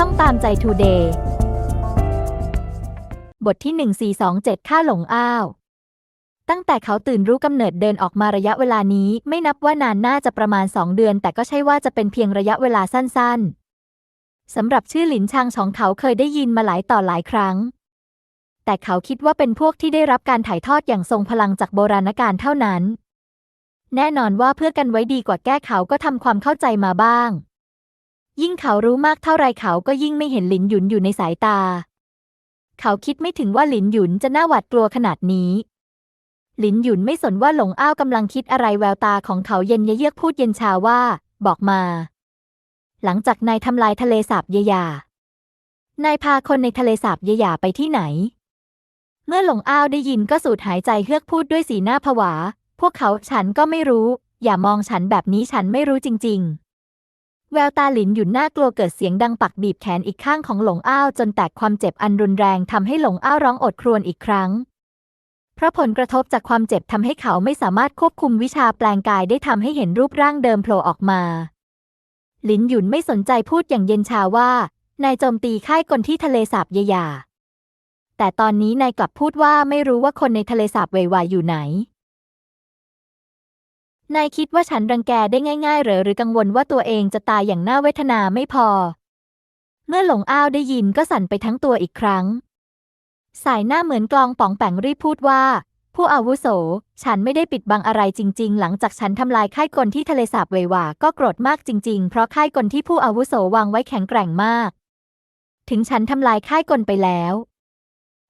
ช่องตามใจทูเดย์บทที่ 1427 ค่าหลงอ้าว ตั้งแต่เขาตื่นรู้กำเนิดเดินออกมาระยะเวลานี้ไม่นับว่านานน่าจะประมาณสองเดือน แต่ก็ใช่ว่าจะเป็นเพียงระยะเวลาสั้น ๆสำหรับชื่อหลินชางของเขาเคยได้ยินมาหลายต่อหลายครั้ง แต่เขาคิดว่าเป็นพวกที่ได้รับการถ่ายทอดอย่างทรงพลังจากโบราณกาลเท่านั้น แน่นอนว่าเพื่อกันไว้ดีกว่าแก้เขาก็ทำความเข้าใจมาบ้าง ยิ่งเขารู้มากเท่าไรเขาก็ยิ่งไม่เห็นหลินหยุนอยู่ในสายตา เขาคิดไม่ถึงว่าหลินหยุนจะน่าหวาดกลัวขนาดนี้ หลินหยุนไม่สนว่าหลงอ้าวกำลังคิดอะไรแววตาของเขาเย็นเยือกพูดเย็นชาว่า บอกมา หลังจากนายทำลายทะเลสาบเยยานายพาคนในทะเลสาบเยยาไปที่ไหน เมื่อหลงอ้าวได้ยินก็สูดหายใจเฮือกพูดด้วยสีหน้าผวา พวกเขาฉันก็ไม่รู้ อย่ามองฉันแบบนี้ฉันไม่รู้จริง ๆ แววตาหลินหยุนน่ากลัวเกิดเสียงดังปักบีบแขนอีกข้างของหลงอ้าวจนแตกความเจ็บอันรุนแรงทำให้หลงอ้าวร้องอดครวญอีกครั้ง เพราะผลกระทบจากความเจ็บทำให้เขาไม่สามารถควบคุมวิชาแปลงกายได้ทำให้เห็นรูปร่างเดิมโผล่ออกมา หลินหยุนไม่สนใจพูดอย่างเย็นชาว่านายโจมตีค่ายกลที่ทะเลสาบเยยาแต่ตอนนี้นายกลับพูดว่าไม่รู้ว่าคนในทะเลสาบเววายอยู่ไหน นายคิดว่าฉันรังแกได้ง่ายๆหรือหรือกังวลว่าตัวเองจะตายอย่างน่าเวทนาไม่พอ เมื่อหลงอ้าวได้ยินก็สั่นไปทั้งตัวอีกครั้ง สายหน้าเหมือนกลองป๋องแปงรีบพูดว่า ผู้อาวุโส ฉันไม่ได้ปิดบังอะไรจริง ๆ หลังจากฉันทำลายค่ายกลที่ทะเลสาบเววาก็โกรธมากจริง ๆ เพราะค่ายกลที่ผู้อาวุโสวางไว้แข็งแกร่งมาก ถึงฉันทำลายค่ายกลไปแล้ว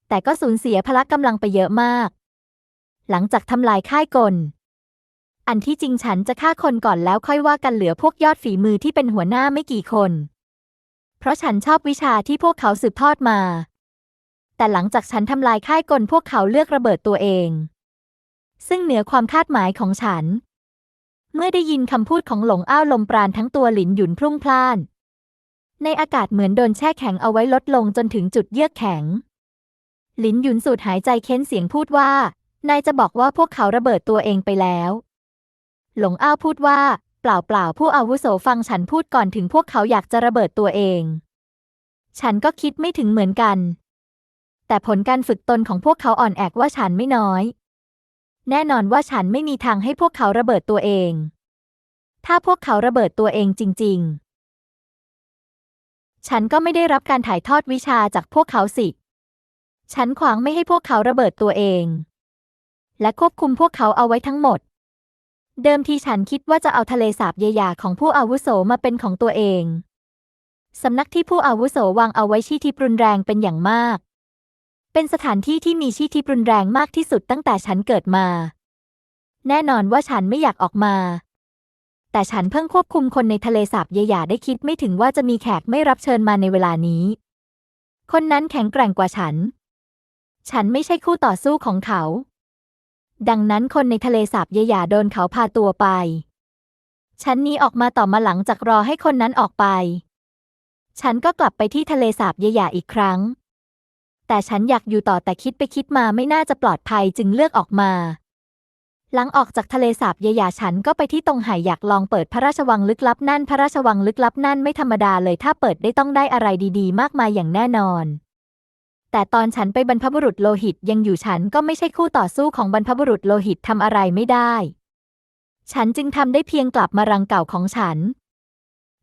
แต่ก็สูญเสียพละกำลังไปเยอะมาก หลังจากทำลายค่ายกล อันที่จริงฉันจะฆ่าคนก่อนแล้วค่อยว่ากันเหลือพวกยอดฝีมือที่เป็นหัวหน้าไม่กี่คน เพราะฉันชอบวิชาที่พวกเขาสืบทอดมา แต่หลังจากฉันทำลายค่ายกลพวกเขาเลือกระเบิดตัวเอง ซึ่งเหนือความคาดหมายของฉัน เมื่อได้ยินคำพูดของหลงอ้าวลมปราณทั้งตัวหลินหยุนพรุ่งพล่าน ในอากาศเหมือนโดนแช่แข็งเอาไว้ลดลงจนถึงจุดเยือกแข็ง หลินหยุนสูดหายใจเค้นเสียงพูดว่านายจะบอกว่าพวกเขาระเบิดตัวเองไปแล้ว หลงอ้าวพูดว่า เปล่าเปล่าผู้อาวุโสฟังฉันพูดก่อนถึงพวกเขาอยากจะระเบิดตัวเอง ฉันก็คิดไม่ถึงเหมือนกัน แต่ผลการฝึกตนของพวกเขาอ่อนแอกว่าฉันไม่น้อย แน่นอนว่าฉันไม่มีทางให้พวกเขาระเบิดตัวเอง ถ้าพวกเขาระเบิดตัวเองจริง ๆ ฉันก็ไม่ได้รับการถ่ายทอดวิชาจากพวกเขาสิ ฉันขวางไม่ให้พวกเขาระเบิดตัวเอง และควบคุมพวกเขาเอาไว้ทั้งหมด เดิมทีฉันคิดว่าจะเอาทะเลสาบเยยาของผู้อาวุโสมาเป็นของตัวเอง สำนักที่ผู้อาวุโสวางเอาไว้ชี้ทิพรุนแรงเป็นอย่างมาก เป็นสถานที่ที่มีชี้ทิพรุนแรงมากที่สุดตั้งแต่ฉันเกิดมา แน่นอนว่าฉันไม่อยากออกมา แต่ฉันเพิ่งควบคุมคนในทะเลสาบเยยาได้คิดไม่ถึงว่าจะมีแขกไม่รับเชิญมาในเวลานี้ คนนั้นแข็งแกร่งกว่าฉัน ฉันไม่ใช่คู่ต่อสู้ของเขา ดังนั้นคนในทะเลสาบเยยาโดนเขาพาตัวไป ฉันหนี้ออกมาต่อมาหลังจากรอให้คนนั้นออกไป ฉันก็กลับไปที่ทะเลสาบเยยาอีกครั้ง แต่ฉันอยากอยู่ต่อแต่คิดไปคิดมาไม่น่าจะปลอดภัยจึงเลือกออกมา หลังออกจากทะเลสาบเยยาฉันก็ไปที่ตรงไหอยากลองเปิดพระราชวังลึกลับนั่นพระราชวังลึกลับนั่นไม่ธรรมดาเลยถ้าเปิดได้ต้องได้อะไรดีๆ มากมายอย่างแน่นอน แต่ตอนฉันไปบรรพบุรุษโลหิตยังอยู่ฉันก็ไม่ใช่คู่ต่อสู้ของบรรพบุรุษโลหิตทำอะไรไม่ได้ ฉันจึงทำได้เพียงกลับมารังเก่าของฉัน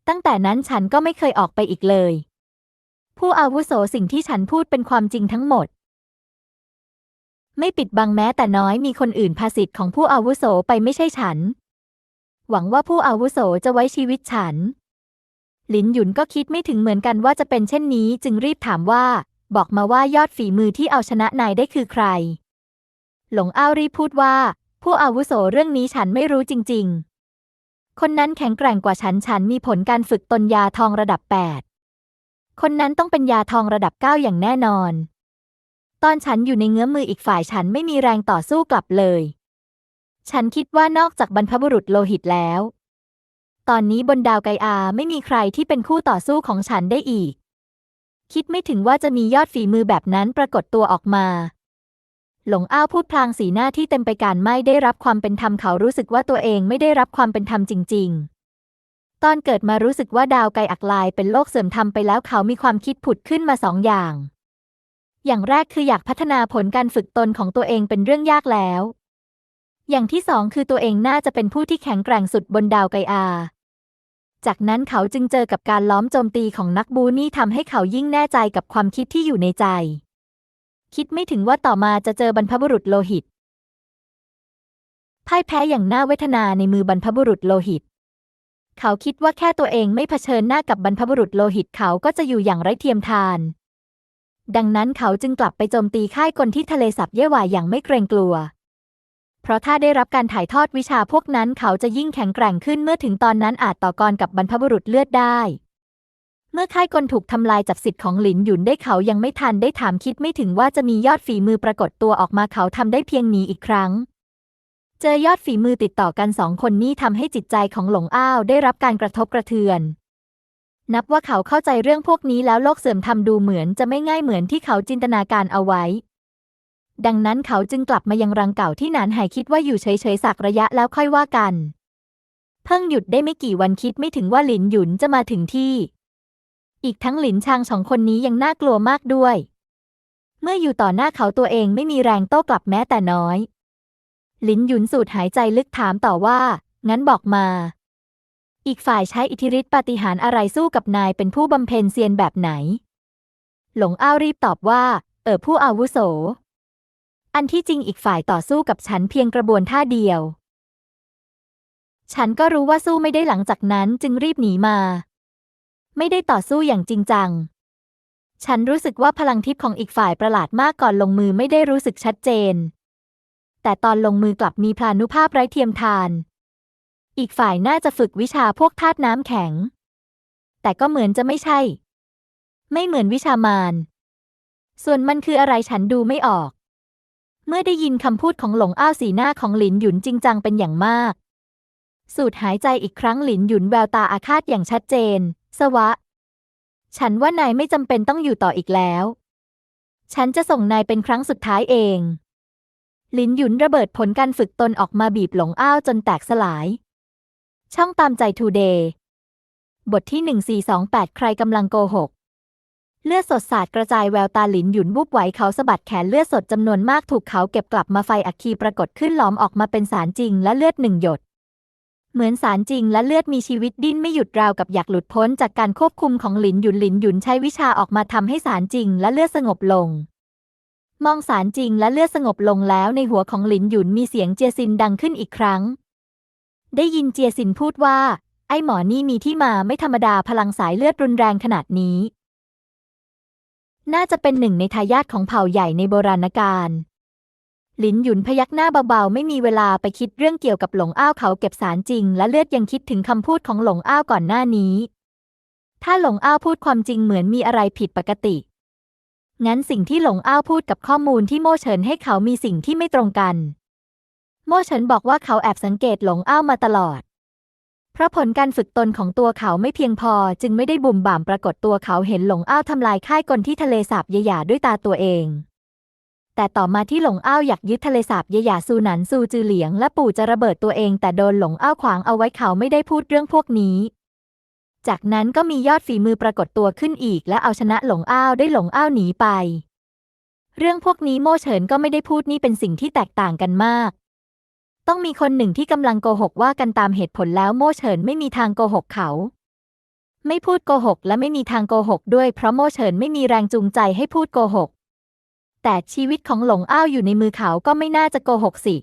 ตั้งแต่นั้นฉันก็ไม่เคยออกไปอีกเลย ผู้อาวุโสสิ่งที่ฉันพูดเป็นความจริงทั้งหมด ไม่ปิดบังแม้แต่น้อยมีคนอื่นพาสิทธิ์ของผู้อาวุโสไปไม่ใช่ฉัน หวังว่าผู้อาวุโสจะไว้ชีวิตฉันหลินหยุนก็คิดไม่ถึงเหมือนกันว่าจะเป็นเช่นนี้จึงรีบถามว่า บอกมาว่ายอดฝีมือที่เอาชนะนายได้คือใคร หลงอ้าวรีพูดว่า ผู้อาวุโสเรื่องนี้ฉันไม่รู้จริง ๆ คนนั้นแข็งแกร่งกว่าฉันฉันมีผลการฝึกตนยาทองระดับแปดคนนั้นต้องเป็นยาทองระดับเก้าอย่างแน่นอน ตอนฉันอยู่ในเงื้อมมืออีกฝ่ายฉันไม่มีแรงต่อสู้กลับเลย ฉันคิดว่านอกจากบรรพบุรุษโลหิตแล้ว ตอนนี้บนดาวไกอาไม่มีใครที่เป็นคู่ต่อสู้ของฉันได้อีก คิดไม่ถึงว่าจะมียอดฝีมือแบบนั้นปรากฏตัวออกมา หลงอ้าวพูดพลางสีหน้าที่เต็มไปการไม่ได้รับความเป็นธรรมเขารู้สึกว่าตัวเองไม่ได้รับความเป็นธรรมจริง ๆ ตอนเกิดมารู้สึกว่าดาวไกลอักลายเป็นโลกเสื่อมทำไปแล้วเขามีความคิดผุดขึ้นมาสองอย่าง อย่างแรกคืออยากพัฒนาผลการฝึกตนของตัวเองเป็นเรื่องยากแล้ว อย่างที่สองคือตัวเองน่าจะเป็นผู้ที่แข็งแกร่งสุดบนดาวไกอา จากนั้นเขาจึงเจอกับการล้อมโจมตีของนักบูนี่ทำให้เขายิ่งแน่ใจกับความคิดที่อยู่ในใจ คิดไม่ถึงว่าต่อมาจะเจอบรรพบุรุษโลหิตพ่ายแพ้อย่างน่าเวทนาในมือบรรพบุรุษโลหิต เขาคิดว่าแค่ตัวเองไม่เผชิญหน้ากับบรรพบุรุษโลหิตเขาก็จะอยู่อย่างไร้เทียมทาน ดังนั้นเขาจึงกลับไปโจมตีค่ายกลที่ทะเลสับเย่หวาอย่างไม่เกรงกลัว เพราะถ้าได้รับการถ่ายทอดวิชาพวกนั้นเขาจะยิ่งแข็งแกร่งขึ้นเมื่อถึงตอนนั้นอาจต่อกรกับบรรพบุรุษเลือดได้ เมื่อค่ายกลถูกทำลายจากสิทธิ์ของหลินหยุนได้เขายังไม่ทันได้ถามคิดไม่ถึงว่าจะมียอดฝีมือปรากฏตัวออกมาเขาทำได้เพียงหนีอีกครั้ง เจอยอดฝีมือติดต่อกันสองคนนี้ทำให้จิตใจของหลงอ้าวได้รับการกระทบกระเทือนนับว่าเขาเข้าใจเรื่องพวกนี้แล้วโลกเสื่อมทำดูเหมือนจะไม่ง่ายเหมือนที่เขาจินตนาการเอาไว้ ดังนั้นเขาจึงกลับมายังรังเก่าที่หนานหายคิดว่าอยู่เฉยๆสักระยะแล้วค่อยว่ากัน เพิ่งหยุดได้ไม่กี่วันคิดไม่ถึงว่าหลินหยุนจะมาถึงที่ อีกทั้งหลินชางสองคนนี้ยังน่ากลัวมากด้วย เมื่ออยู่ต่อหน้าเขาตัวเองไม่มีแรงโต้กลับแม้แต่น้อย หลินหยุนสูดหายใจลึกถามต่อว่า งั้นบอกมา อีกฝ่ายใช้อิทธิฤทธิปาฏิหาริย์อะไรสู้กับนายเป็นผู้บำเพ็ญเซียนแบบไหน หลงอ้าวรีบตอบว่า เออผู้อาวุโส อันที่จริงอีกฝ่ายต่อสู้กับฉันเพียงกระบวนท่าเดียว ฉันก็รู้ว่าสู้ไม่ได้หลังจากนั้นจึงรีบหนีมา ไม่ได้ต่อสู้อย่างจริงจัง ฉันรู้สึกว่าพลังทิพย์ของอีกฝ่ายประหลาดมากก่อนลงมือไม่ได้รู้สึกชัดเจน แต่ตอนลงมือกลับมีพลานุภาพไร้เทียมทาน อีกฝ่ายน่าจะฝึกวิชาพวกธาตุน้ำแข็ง แต่ก็เหมือนจะไม่ใช่ ไม่เหมือนวิชามารส่วนมันคืออะไรฉันดูไม่ออก เมื่อได้ยินคำพูดของหลงอ้าวสีหน้าของหลินหยุนจริงจังเป็นอย่างมาก สูดหายใจอีกครั้งหลินหยุนแววตาอาฆาตอย่างชัดเจน สวะ ฉันว่านายไม่จำเป็นต้องอยู่ต่ออีกแล้ว ฉันจะส่งนายเป็นครั้งสุดท้ายเอง หลินหยุนระเบิดผลการฝึกตนออกมาบีบหลงอ้าวจนแตกสลาย ช่องตามใจทูเดย์บทที่ 1428 ใครกำลังโกหก เลือดสดสาดกระจายแววตาหลินหยุนบุบไหวเขาสะบัดแขนเลือดสดจำนวนมากถูกเขาเก็บกลับมาไฟอัคคีปรากฏขึ้นหลอมออกมาเป็นสารจริงและเลือดหนึ่งหยด เหมือนสารจริงและเลือดมีชีวิตดิ้นไม่หยุดราวกับอยากหลุดพ้นจากการควบคุมของหลินหยุนหลินหยุนใช้วิชาออกมาทำให้สารจริงและเลือดสงบลง มองสารจริงและเลือดสงบลงแล้วในหัวของหลินหยุนมีเสียงเจียซินดังขึ้นอีกครั้ง ได้ยินเจียซินพูดว่า ไอ้หมอนี่มีที่มาไม่ธรรมดาพลังสายเลือดรุนแรงขนาดนี้ น่าจะเป็นหนึ่งในทายาทของเผ่าใหญ่ในโบราณกาลหลินหยุนพยักหน้าเบาๆ ไม่มีเวลาไปคิดเรื่องเกี่ยวกับหลงอ้าวเขาเก็บสารจริง และเลือดยังคิดถึงคำพูดของหลงอ้าวก่อนหน้านี้ ถ้าหลงอ้าวพูดความจริงเหมือนมีอะไรผิดปกติ งั้นสิ่งที่หลงอ้าวพูดกับข้อมูลที่โม่เฉินให้เขามีสิ่งที่ไม่ตรงกัน โม่เฉินบอกว่าเขาแอบสังเกตหลงอ้าวมาตลอด เพราะผลการฝึกตนของตัวเขาไม่เพียงพอจึงไม่ได้บุ่มบ่ามปรากฏตัวเขาเห็นหลงอ้าวทำลายค่ายกลที่ทะเลสาบเยหยาด้วยตาตัวเอง แต่ต่อมาที่หลงอ้าวอยากยึดทะเลสาบเยหยาซูหนันซูจือเหลียงและปู่จะระเบิดตัวเอง แต่โดนหลงอ้าวขวางเอาไว้เขาไม่ได้พูดเรื่องพวกนี้จากนั้นก็มียอดฝีมือปรากฏตัวขึ้นอีก และเอาชนะหลงอ้าวได้หลงอ้าวหนีไป เรื่องพวกนี้โม่เฉินก็ไม่ได้พูดนี่เป็นสิ่งที่แตกต่างกันมาก ต้องมีคนหนึ่งที่กำลังโกหกว่ากันตามเหตุผลแล้วโม่เฉินไม่มีทางโกหกเขา ไม่พูดโกหกและไม่มีทางโกหกด้วยเพราะโม่เฉินไม่มีแรงจูงใจให้พูดโกหก แต่ชีวิตของหลงอ้าวอยู่ในมือเขาก็ไม่น่าจะโกหกสิ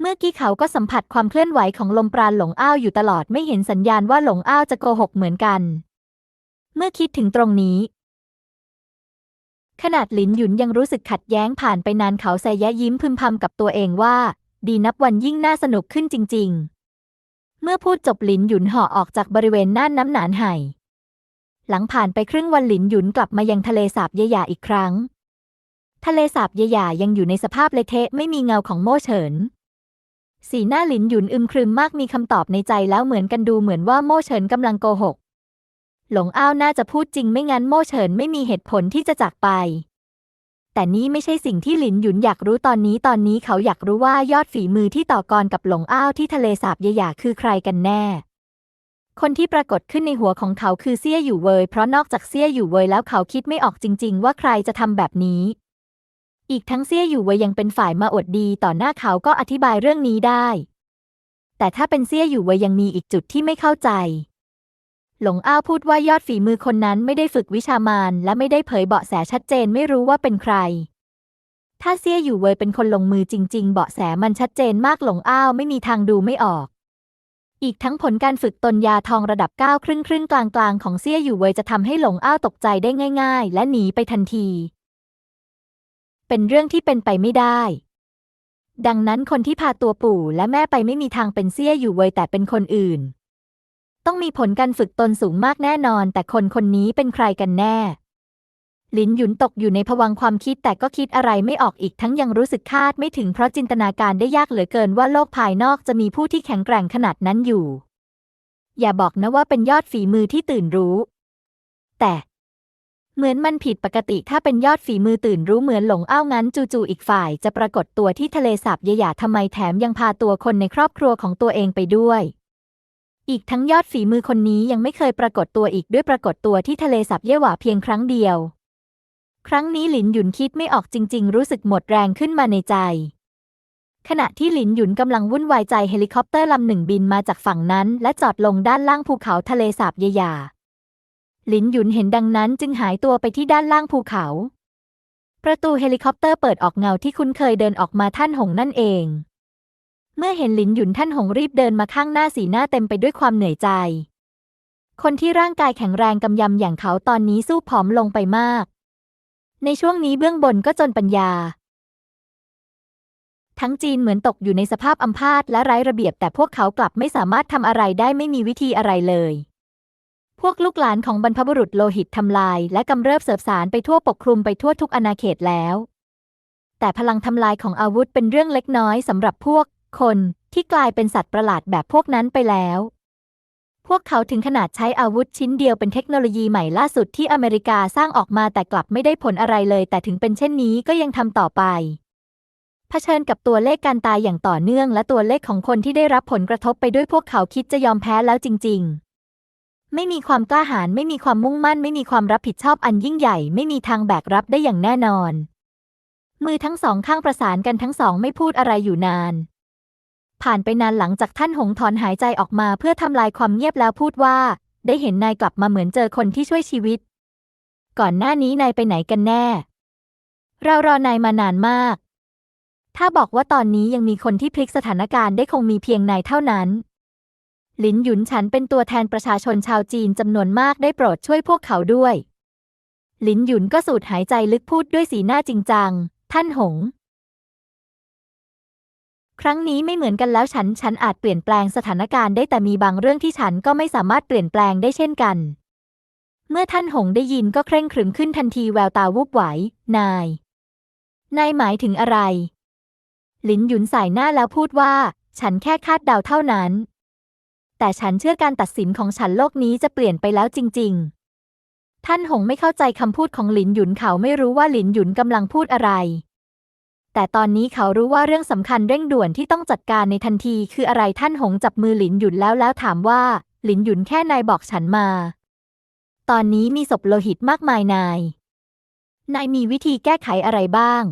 เมื่อกี้เขาก็สัมผัสความเคลื่อนไหวของลมปราณหลงอ้าวอยู่ตลอดไม่เห็นสัญญาณว่าหลงอ้าวจะโกหกเหมือนกัน เมื่อคิดถึงตรงนี้ขนาดหลินหยุนยังรู้สึกขัดแย้งผ่านไปนานเขาแซยะยิ้มพึมพำกับตัวเองว่า ดีนับวันยิ่งน่าสนุกขึ้นจริง ๆ เมื่อพูดจบหลินหยุนห่อออกจากบริเวณน่านน้ำหนานไห่ หลังผ่านไปครึ่งวันหลินหยุนกลับมายังทะเลสาบเยหยาอีกครั้ง ทะเลสาบเยหยายังอยู่ในสภาพเละเทะไม่มีเงาของโม่เฉิน สีหน้าหลินหยุนอึมครึมมากมีคำตอบในใจแล้วเหมือนกันดูเหมือนว่าโม่เฉินกำลังโกหก หลงอ้าวน่าจะพูดจริงไม่งั้นโม่เฉินไม่มีเหตุผลที่จะจากไป แต่นี้ไม่ใช่สิ่งที่หลินหยุนอยากรู้ตอนนี้ตอนนี้เขาอยากรู้ว่ายอดฝีมือที่ต่อกรกับหลงอ้าวที่ทะเลสาบเยหยาคือใครกันแน่ คนที่ปรากฏขึ้นในหัวของเขาคือเซี่ยอยู่เวยเพราะนอกจากเซี่ยอยู่เวยแล้วเขาคิดไม่ออกจริง ๆ ว่าใครจะทำแบบนี้ อีกทั้งเซี่ยอยู่เวยยังเป็นฝ่ายมาอวดดีต่อหน้าเขาก็อธิบายเรื่องนี้ได้ แต่ถ้าเป็นเซี่ยอยู่เวยยังมีอีกจุดที่ไม่เข้าใจ หลงอ้าวพูดว่ายอดฝีมือคนนั้นไม่ได้ฝึกวิชามารและไม่ได้เผยเบาะแสชัดเจนไม่รู้ว่าเป็นใคร ถ้าเซี่ยอยู่เวยเป็นคนลงมือจริง ๆ เบาะแสมันชัดเจนมากหลงอ้าวไม่มีทางดูไม่ออก อีกทั้งผลการฝึกตนยาทองระดับเก้าครึ่งครึ่งกลางกลางของเซี่ยอยู่เวยจะทำให้หลงอ้าวตกใจได้ง่าย ๆ และหนีไปทันที เป็นเรื่องที่เป็นไปไม่ได้ดังนั้นคนที่พาตัวปู่และแม่ไปไม่มีทางเป็นเซี่ยอยู่เวยแต่เป็นคนอื่น ต้องมีผลการฝึกตนสูงมากแน่นอน แต่คนคนนี้เป็นใครกันแน่ หลินหยุนตกอยู่ในภวังความคิดแต่ก็คิดอะไรไม่ออกอีกทั้งยังรู้สึกคาดไม่ถึงเพราะจินตนาการได้ยากเหลือเกินว่าโลกภายนอกจะมีผู้ที่แข็งแกร่งขนาดนั้นอยู่ อย่าบอกนะว่าเป็นยอดฝีมือที่ตื่นรู้ แต่เหมือนมันผิดปกติถ้าเป็นยอดฝีมือตื่นรู้เหมือนหลงอ้าวงั้น จู่ๆอีกฝ่ายจะปรากฏตัวที่ทะเลสาบเยหยาทำไมแถมยังพาตัวคนในครอบครัวของตัวเองไปด้วย อีกทั้งยอดฝีมือคนนี้ยังไม่เคยปรากฏตัวอีกด้วยปรากฏตัวที่ทะเลสาบเย่หวาเพียงครั้งเดียว ครั้งนี้หลินหยุนคิดไม่ออกจริง ๆ รู้สึกหมดแรงขึ้นมาในใจ ขณะที่หลินหยุนกำลังวุ่นวายใจเฮลิคอปเตอร์ลำหนึ่งบินมาจากฝั่งนั้น และจอดลงด้านล่างภูเขาทะเลสาบเยหยาหลินหยุนเห็นดังนั้นจึงหายตัวไปที่ด้านล่างภูเขา ประตูเฮลิคอปเตอร์เปิดออกเงาที่คุ้นเคยเดินออกมาท่านหงนั่นเอง เมื่อเห็นหลินหยุนท่านหงรีบเดินมาข้างหน้าสีหน้าเต็มไปด้วยความเหนื่อยใจ คนที่ร่างกายแข็งแรงกำยำอย่างเขาตอนนี้สู้ผอมลงไปมาก ในช่วงนี้เบื้องบนก็จนปัญญา ทั้งจีนเหมือนตกอยู่ในสภาพอัมพาตและไร้ระเบียบแต่พวกเขากลับไม่สามารถทำอะไรได้ไม่มีวิธีอะไรเลย พวกลูกหลานของบรรพบุรุษโลหิตทำลาย และกำเริบเสบสารไปทั่วปกคลุมไปทั่วทุกอาณาเขตแล้วแต่พลังทำลายของอาวุธเป็นเรื่องเล็กน้อยสำหรับพวก คนที่กลายเป็นสัตว์ประหลาดแบบพวกนั้นไปแล้ว พวกเขาถึงขนาดใช้อาวุธชิ้นเดียวเป็นเทคโนโลยีใหม่ล่าสุดที่อเมริกาสร้างออกมาแต่กลับไม่ได้ผลอะไรเลย แต่ถึงเป็นเช่นนี้ก็ยังทำต่อไปเผชิญกับตัวเลขการตายอย่างต่อเนื่อง และตัวเลขของคนที่ได้รับผลกระทบไปด้วยพวกเขาคิดจะยอมแพ้แล้วจริง ๆ ไม่มีความกล้าหาญไม่มีความมุ่งมั่น ไม่มีความรับผิดชอบอันยิ่งใหญ่ ไม่มีทางแบกรับได้อย่างแน่นอน มือทั้งสองข้างประสานกันทั้งสองไม่พูดอะไรอยู่นาน ผ่านไปนานหลังจากท่านหงถอนหายใจออกมาเพื่อทำลายความเงียบแล้วพูดว่า ได้เห็นนายกลับมาเหมือนเจอคนที่ช่วยชีวิต ก่อนหน้านี้นายไปไหนกันแน่ เรารอนายมานานมาก ถ้าบอกว่าตอนนี้ยังมีคนที่พลิกสถานการณ์ได้คงมีเพียงนายเท่านั้น หลินหยุนฉันเป็นตัวแทนประชาชนชาวจีนจำนวนมากได้โปรดช่วยพวกเขาด้วย หลินหยุนก็สูดหายใจลึกพูดด้วยสีหน้าจริงจัง ท่านหง ครั้งนี้ไม่เหมือนกันแล้วฉัน ฉันอาจเปลี่ยนแปลงสถานการณ์ได้แต่มีบางเรื่องที่ฉันก็ไม่สามารถเปลี่ยนแปลงได้เช่นกัน เมื่อท่านหงได้ยินก็เคร่งขรึมขึ้นทันทีแววตาวูบไหว นาย นายหมายถึงอะไร หลินหยุนสายหน้าแล้วพูดว่า ฉันแค่คาดเดาเท่านั้น แต่ฉันเชื่อการตัดสินของฉันโลกนี้จะเปลี่ยนไปแล้วจริง ๆ ท่านหงไม่เข้าใจคำพูดของหลินหยุนเขาไม่รู้ว่าหลินหยุนกำลังพูดอะไร แต่ตอนนี้เขารู้ว่าเรื่องสำคัญเร่งด่วนที่ต้องจัดการในทันทีคืออะไรท่านหงจับมือหลินหยุนแล้วแล้วถามว่า หลินหยุนแค่นายบอกฉันมา ตอนนี้มีศพโลหิตมากมายนาย นายมีวิธีแก้ไขอะไรบ้าง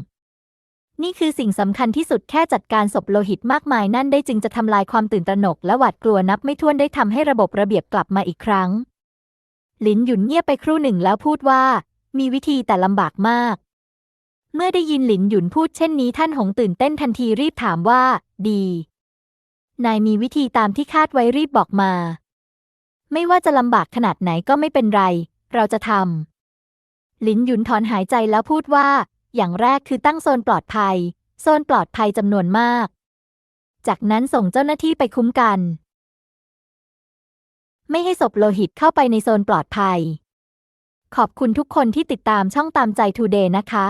นี่คือสิ่งสำคัญที่สุดแค่จัดการศพโลหิตมากมายนั่นได้จึงจะทำลายความตื่นตระหนกและหวาดกลัวนับไม่ถ้วนได้ทำให้ระบบระเบียบกลับมาอีกครั้ง หลินหยุนเงียบไปครู่หนึ่งแล้วพูดว่า มีวิธีแต่ลำบากมาก เมื่อได้ยินหลินหยุนพูดเช่นนี้ท่านหงตื่นเต้นทันทีรีบถามว่า ดี นายมีวิธีตามที่คาดไว้รีบบอกมา ไม่ว่าจะลำบากขนาดไหนก็ไม่เป็นไร เราจะทำหลินหยุนถอนหายใจแล้วพูดว่า อย่างแรกคือตั้งโซนปลอดภัย โซนปลอดภัยจำนวนมาก จากนั้นส่งเจ้าหน้าที่ไปคุ้มกัน ไม่ให้ศพโลหิตเข้าไปในโซนปลอดภัย ขอบคุณทุกคนที่ติดตามช่องตามใจทูเดย์นะคะ